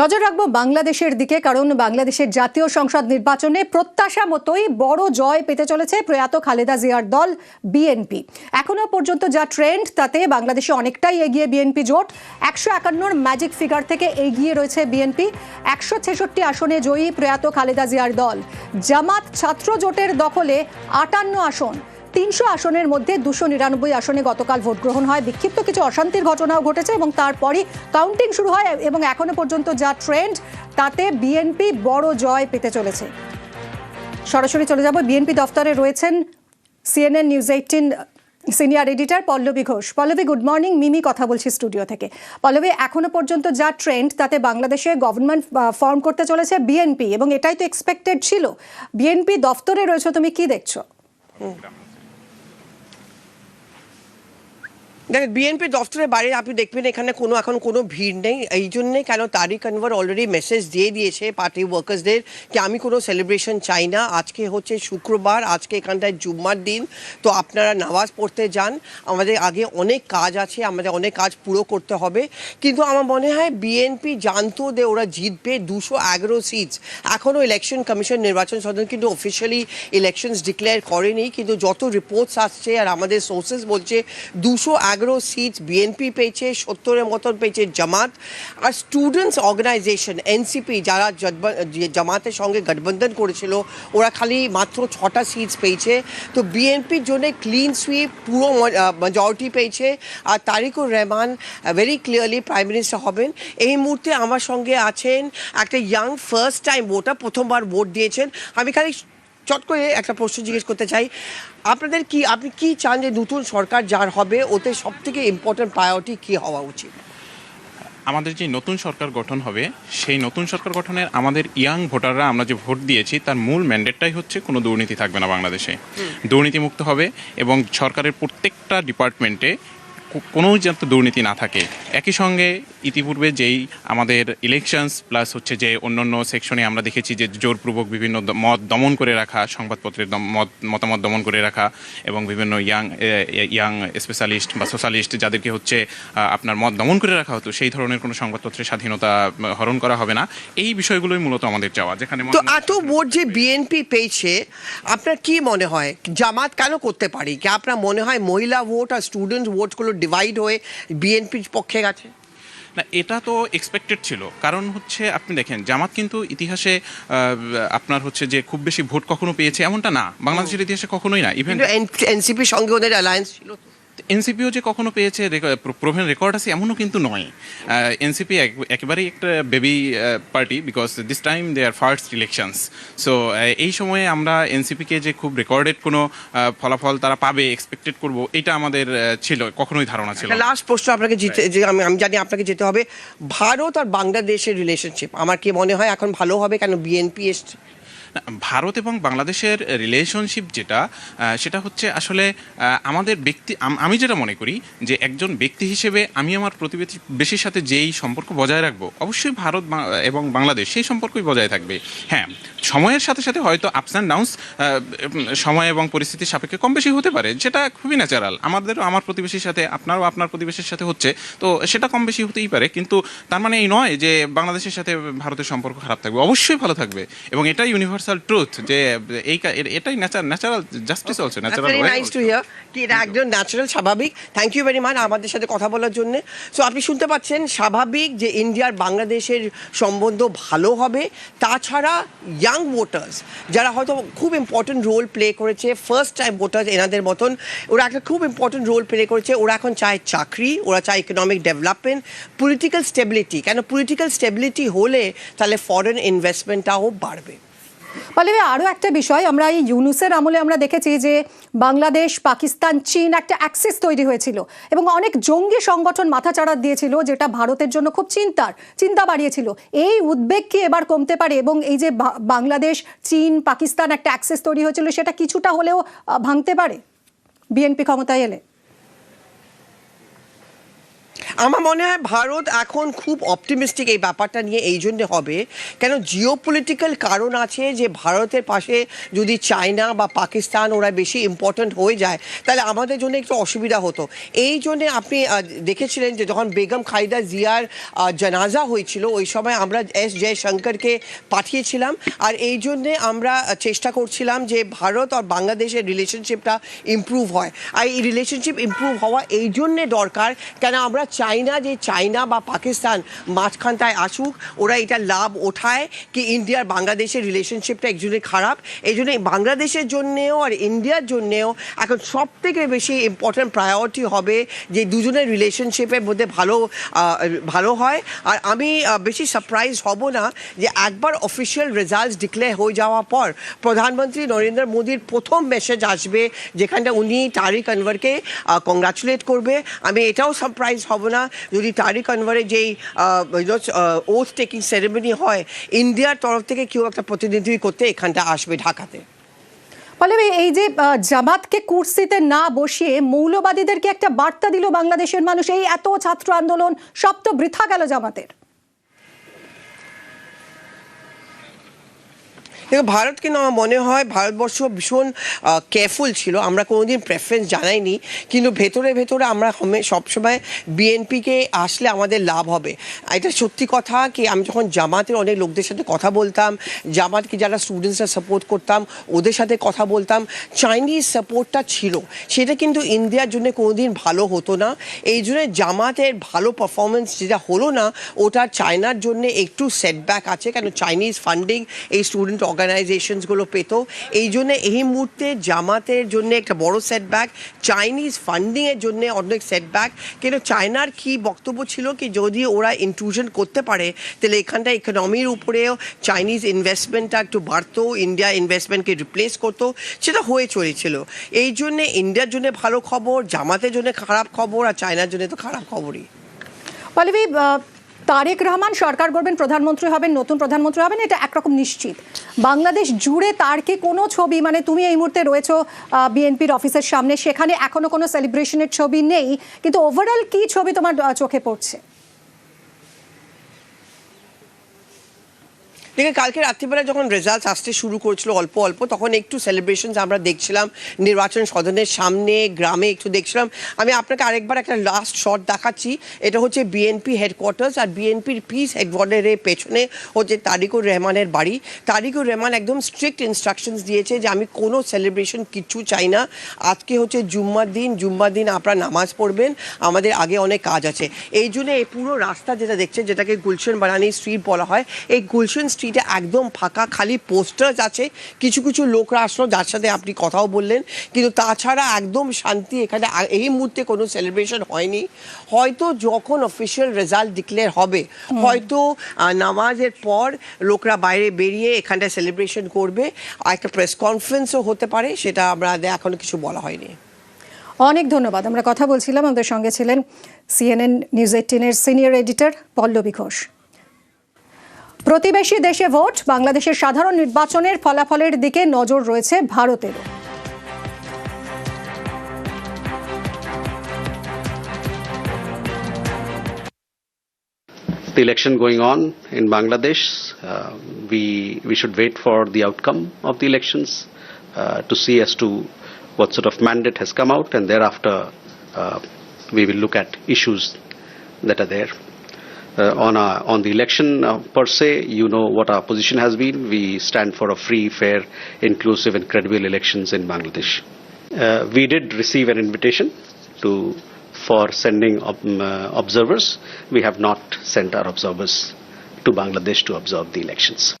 নজর রাখব বাংলাদেশের দিকে, কারণ বাংলাদেশের জাতীয় সংসদ নির্বাচনে প্রত্যাশা মতোই বড় জয় পেতে চলেছে প্রয়াত খালেদা জিয়ার দল বিএনপি। এখনও পর্যন্ত যা ট্রেন্ড, তাতে বাংলাদেশে অনেকটাই এগিয়ে বিএনপি জোট। একশো একান্নর ম্যাজিক ফিগার থেকে এগিয়ে রয়েছে বিএনপি। একশো ছেষট্টি আসনে জয়ী প্রয়াত খালেদা জিয়ার দল। জামাত ছাত্র জোটের দখলে আটান্ন আসন। তিনশো আসনের মধ্যে দুশো নিরানব্বই আসনে গতকাল ভোট গ্রহণ হয়। বিক্ষিপ্ত কিছু অশান্তির ঘটনাও ঘটেছে এবং তারপরই কাউন্টিং শুরু হয় এবং এখনও পর্যন্ত যা ট্রেন্ড তাতে বিএনপি বড় জয় পেতে চলেছে। সরাসরি চলে যাব। বিএনপি দফতরে রয়েছেন CNN news eighteen senior editor Pallavi Ghosh. Pallavi good morning Mimi, কথা বলছি স্টুডিও থেকে। পল্লবী, এখনও পর্যন্ত যা ট্রেন্ড তাতে বাংলাদেশে গভর্নমেন্ট ফর্ম করতে চলেছে বিএনপি এবং এটাই তো এক্সপেক্টেড ছিল। বিএনপি দফতরে রয়েছে, তুমি কি দেখছ? দেখেন বিএনপি দফতরের বাইরে আপনি দেখবেন এখানে কোনো, এখন কোনো ভিড় নেই। এই জন্যে কেন তারিক আনওয়ার অলরেডি মেসেজ দিয়ে দিয়েছে পার্টি ওয়ার্কার্সদের কি আমি কোনো সেলিব্রেশন চাই না। আজকে হচ্ছে শুক্রবার, আজকে এখানটায় জুম্মার দিন। তো আপনারা নামাজ পড়তে যান। আমাদের আগে অনেক কাজ আছে, আমাদের অনেক কাজ পুরো করতে হবে। কিন্তু আমার মনে হয় বিএনপি জানতো যে ওরা জিতবে দুশো এগারো সিটস এখনও ইলেকশন কমিশন নির্বাচন সদন কিন্তু অফিসিয়ালি ইলেকশনস ডিক্লেয়ার করেনি। কিন্তু যত রিপোর্টস আসছে আর আমাদের সোর্সেস বলছে, দুশো এগারো সিটস বিএনপি পেয়েছে সত্তরের মতন পেয়েছে জামাত আর স্টুডেন্টস অর্গানাইজেশন এনসিপি যারা জামাতের সঙ্গে গঠবন্ধন করেছিল, ওরা খালি মাত্র ছটা সিটস পেয়েছে। তো বিএনপির জন্য ক্লিন সুইপ পুরো মেজরিটি পেয়েছে। আর Tarique Rahman very clearly prime minister হবেন। এই মুহূর্তে আমার সঙ্গে আছেন একটা ইয়াং ফার্স্ট টাইম ভোটার প্রথমবার ভোট দিয়েছেন। আমি খালি চট করে একটা প্রশ্ন জিজ্ঞেস করতে চাই। আপনাদের কি আপনি কি চান যে নতুন সরকার যার হবে ওতে সব থেকে ইম্পর্টেন্ট প্রায়োরিটি কি হওয়া উচিত? আমাদের যে নতুন সরকার গঠন হবে সেই নতুন সরকার গঠনের আমাদের ইয়াং ভোটাররা আমরা যে ভোট দিয়েছি তার মূল ম্যান্ডেটটাই হচ্ছে কোনো দুর্নীতি থাকবে না বাংলাদেশে। দুর্নীতিমুক্ত হবে এবং সরকারের প্রত্যেকটা ডিপার্টমেন্টে কোনো যাতে দুর্নীতি না থাকে একই সঙ্গে ইতিপূর্বে যেই আমাদের ইলেকশনস প্লাস হচ্ছে যে অন্যান্য সেকশনে আমরা দেখেছি যে জোরপূর্বক বিভিন্ন মত দমন করে রাখা সংবাদপত্রের মত মতামত দমন করে রাখা এবং বিভিন্ন ইয়াং ইয়াং স্পেশালিস্ট বা সোশ্যালিস্ট যাদেরকে হচ্ছে আপনার মত দমন করে রাখা হতো সেই ধরনের কোনো সংবাদপত্রের স্বাধীনতা হরণ করা হবে না। এই বিষয়গুলোই মূলত আমাদের চাওয়া যেখানে তো এত ভোট যে বিএনপি পেয়েছে আপনার কি মনে হয়? জামাত কেন করতে পারি? কি আপনার মনে হয় মহিলা ভোট আর স্টুডেন্ট ভোটগুলো ডিভাইড হয়ে বিএনপির পক্ষে গেছে? না এটা তো এক্সপেক্টেড ছিল। কারণ হচ্ছে আপনি দেখেন জামাত কিন্তু ইতিহাসে আপনার হচ্ছে যে খুব বেশি ভোট কখনো পেয়েছে এমনটা না। বাংলাদেশের ইতিহাসে কখনোই না। ইভেন এনসিপির সঙ্গে ওদের অ্যালায়েন্স ছিল তো। এনসিপিও যে কখনো পেয়েছে প্রভেন রেকর্ড আছে এমনও কিন্তু নয়। এনসিপি একেবারেই একটা baby party because this time they are first elections so এই সময়ে আমরা এনসিপিকে যে খুব রেকর্ডেড কোনো ফলাফল তারা পাবে এক্সপেক্টেড করব এটা আমাদের ছিল কখনোই ধারণা ছিল লাস্ট প্রশ্ন আপনাকে জিতে যে আমি আমি জানি আপনাকে যেতে হবে। ভারত আর বাংলাদেশের রিলেশনশিপ আমার কি মনে হয় এখন ভালো হবে কেন? বিএনপি ভারত এবং বাংলাদেশের রিলেশনশিপ যেটা সেটা হচ্ছে আসলে আমাদের ব্যক্তি, আমি যেটা মনে করি যে একজন ব্যক্তি হিসেবে আমি আমার প্রতিবেশী প্রতিবেশীর সাথে যেই সম্পর্ক বজায় রাখব, অবশ্যই ভারত এবং বাংলাদেশ সেই সম্পর্কই বজায় থাকবে। হ্যাঁ সময়ের সাথে সাথে হয়তো আপস অ্যান্ড ডাউনস সময় এবং পরিস্থিতির সাপেক্ষে কম বেশি হতে পারে, যেটা খুবই ন্যাচারাল আমাদেরও আমার প্রতিবেশীর সাথে, আপনারও আপনার প্রতিবেশীর সাথে হচ্ছে, তো সেটা কম বেশি হতেই পারে, কিন্তু তার মানে এই নয় যে বাংলাদেশের সাথে ভারতের সম্পর্ক খারাপ থাকবে, অবশ্যই ভালো থাকবে, এবং এটা এটাই ইউনিভার্সাল ট্রুথ যে এই এটাই natural justice also natural nice to hear কি এটা একজন ন্যাচারাল স্বাভাবিক। থ্যাংক ইউ ভেরি মাচ আমাদের সাথে কথা বলার জন্য। সো আপনি শুনতে পাচ্ছেন স্বাভাবিক যে ইন্ডিয়ার বাংলাদেশের সম্বন্ধ ভালো হবে। তাছাড়া ইয়াং ভোটার্স যারা হয়তো খুব ইম্পর্টেন্ট রোল প্লে করেছে ফার্স্ট টাইম ভোটার্স এনাদের মতন ওরা একটা খুব ইম্পর্টেন্ট রোল প্লে করেছে। ওরা এখন চায় চাকরি ওরা চায় ইকোনমিক ডেভেলপমেন্ট পলিটিক্যাল স্টেবিলিটি কেন পলিটিক্যাল স্টেবিলিটি হলে তাহলে ফরেন ইনভেস্টমেন্টটাও বাড়বে। পল্লবী আরও একটা বিষয়, আমরা এই ইউনুসের আমলে আমরা দেখেছি যে বাংলাদেশ, পাকিস্তান, চীন একটা অ্যাক্সেস তৈরি হয়েছিল এবং অনেক জঙ্গি সংগঠন মাথাচাড়া দিয়েছিল, যেটা ভারতের জন্য খুব চিন্তার, চিন্তা বাড়িয়েছিল। এই উদ্বেগ কি এবার কমতে পারে এবং এই যে বাংলাদেশ, চীন, পাকিস্তান একটা অ্যাক্সেস তৈরি হয়েছিল, সেটা কিছুটা হলেও ভাঙতে পারে? বিএনপি ক্ষমতায় এলে। আমার মনে হয় ভারত এখন খুব অপটিমিস্টিক এই ব্যাপারটা নিয়ে এই জন্য হবে। কেন জিও পলিটিক্যাল কারণ আছে যে ভারতের পাশে যদি চায়না বা পাকিস্তান ওরা বেশি ইম্পর্ট্যান্ট হয়ে যায়, তাহলে আমাদের জন্য একটু অসুবিধা হতো। এই জন্য আপনি দেখেছিলেন যে যখন বেগম খালিদা জিয়ার জানাজা হয়েছিল, ওই সময় আমরা এস জয়শঙ্করকে পাঠিয়েছিলাম। আর এই জন্যে আমরা চেষ্টা করছিলাম যে ভারত আর বাংলাদেশের রিলেশনশিপটা ইমপ্রুভ হয়। আর এই রিলেশনশিপ ইমপ্রুভ হওয়া এই জন্যে দরকার, কেন আমরা চাই না যে চায়না বা পাকিস্তান মাঝখানটায় আসুক, ওরা এটা লাভ ওঠায় কি ইন্ডিয়ার বাংলাদেশের রিলেশনশিপটা একজনের খারাপ। এই জন্য বাংলাদেশের জন্যেও আর ইন্ডিয়ার জন্যেও এখন সব থেকে বেশি ইম্পর্ট্যান্ট প্রায়োরিটি হবে যে দুজনের রিলেশনশিপের মধ্যে ভালো ভালো হয়। আর আমি বেশি সারপ্রাইজ হব না যে একবার অফিসিয়াল রেজাল্ট ডিক্লেয়ার হয়ে যাওয়ার পর প্রধানমন্ত্রী নরেন্দ্র মোদীর প্রথম মেসেজ আসবে, যেখানটা উনি তারিক আনওয়ারকে কংগ্রাচুলেট করবে। আমি এটাও সারপ্রাইজ হব না যদি তারিক আনওয়ারের যেই ওথ টেকিং সেরেমনি হয় ইন্ডিয়ার তরফ থেকে কেউ একটা প্রতিনিধি করতে এখানটা আসবে ঢাকাতে। পল্লবী এই যে জামাতকে কুর্সিতে না বসিয়ে মৌলবাদীদেরকে একটা বার্তা দিল বাংলাদেশের মানুষ, এই এত ছাত্র আন্দোলন সব তো বৃথা গেল জামাতের। দেখো ভারত কিন্তু আমার মনে হয় ভারতবর্ষ ভীষণ কেয়ারফুল ছিল। আমরা কোনোদিন প্রেফারেন্স জানাইনি, কিন্তু ভেতরে ভেতরে আমরা সবসময় বিএনপিকে আসলে আমাদের লাভ হবে। এটা সত্যি কথা কি, আমি যখন জামাতের অনেক লোকদের সাথে কথা বলতাম, জামাতকে যারা স্টুডেন্টসরা সাপোর্ট করতাম, ওদের সাথে কথা বলতাম চাইনিজ সাপোর্টটা ছিল। সেটা কিন্তু ইন্ডিয়ার জন্য কোনোদিন ভালো হতো না। এই জন্য জামাতের ভালো পারফরমেন্স যেটা হলো না, ওটা চায়নার জন্য একটু সেটব্যাক আছে, কেন চাইনিজ ফান্ডিং এই স্টুডেন্ট অর্গানাইজেশনসগুলো পেত। এই জন্য এই মুহূর্তে জামাতের জন্য একটা বড় সেটব্যাক চাইনিজ ফান্ডিংয়ের জন্য অনেক সেটব্যাক কিন্তু চায়নার কি বক্তব্য ছিল কি যদি ওরা ইনক্লুশন করতে পারে, তাহলে এখানটা ইকোনমির উপরেও চাইনিজ ইনভেস্টমেন্টটা একটু বাড়তো ইন্ডিয়া ইনভেস্টমেন্টকে রিপ্লেস করতো, সেটা হয়ে চলেছিল। এই জন্যে ইন্ডিয়ার জন্য ভালো খবর, জামাতের জন্য খারাপ খবর, আর চায়নার জন্য তো খারাপ খবরই। তারেক রহমান সরকার করবেন প্রধানমন্ত্রী হবেন, নতুন প্রধানমন্ত্রী হবেন, এটা একরকম নিশ্চিত। বাংলাদেশ জুড়ে তার কি কোনো ছবি মানে তুমি এই মুহূর্তে রয়েছো বিএনপির অফিসের সামনে, সেখানে এখনও কোনো সেলিব্রেশনের ছবি নেই, কিন্তু ওভারঅল কি ছবি তোমার চোখে পড়ছে? দেখে কালকে রাত্রিবেলা যখন রেজাল্ট আসতে শুরু করেছিল অল্প অল্প, তখন একটু সেলিব্রেশন আমরা দেখছিলাম, নির্বাচন সদনের সামনে, গ্রামে একটু দেখছিলাম। আমি আপনাকে আরেকবার একটা লাস্ট শট দেখাচ্ছি। এটা হচ্ছে বিএনপি হেডকোয়ার্টার্স আর বিএনপির পিস হেডকোয়ার্টারের পেছনে হচ্ছে তারিকুর রহমানের বাড়ি। তারিকুর রহমান একদম স্ট্রিক্ট ইনস্ট্রাকশনস দিয়েছে যে আমি কোনো সেলিব্রেশন কিচ্ছু চাই না। আজকে হচ্ছে জুম্মার দিন জুম্মার দিন আপনারা নামাজ পড়বেন, আমাদের আগে অনেক কাজ আছে। এই জন্য এই পুরো রাস্তা যেটা দেখছেন, যেটাকে গুলশন বানানি স্ট্রিট বলা হয়, এই গুলশন স্ট্রিটে একদম ফাঁকা খালি পোস্টার্স আছে। কিছু কিছু লোকরা আসলো যার সাথে আপনি কথাও বললেন। কিন্তু তাছাড়া একদম শান্তি এখানে এই মুহূর্তে কোনো সেলিব্রেশন হয়নি। হয়তো যখন অফিসিয়াল রেজাল্ট ডিক্লেয়ার হবে হয়তো নামাজের পর লোকরা বাইরে বেরিয়ে এখানটা সেলিব্রেশন করবে। আর একটা প্রেস কনফারেন্সও হতে পারে সেটা আমরা এখনও কিছু বলা হয়নি। অনেক ধন্যবাদ। আমরা কথা বলছিলাম আমাদের সঙ্গে ছিলেন সিএনএন নিউজ এইটিনের সিনিয়র এডিটর পল্লবী ঘোষ। প্রতিবেশী দেশে ভোট বাংলাদেশের সাধারণ নির্বাচনের ফলাফলের দিকে নজর রয়েছে ভারতেরও the election going on in Bangladesh. Uh, we we should wait for the outcome of the elections uh, to see as to what sort of mandate has come out, and thereafter uh, we will look at issues that are there. Uh, on our, on the election uh, per se, you know what our position has been. We stand for a free, fair, inclusive, and credible elections in Bangladesh. Uh, we did receive an invitation to for sending um, uh, observers. We have not sent our observers to Bangladesh to observe the elections.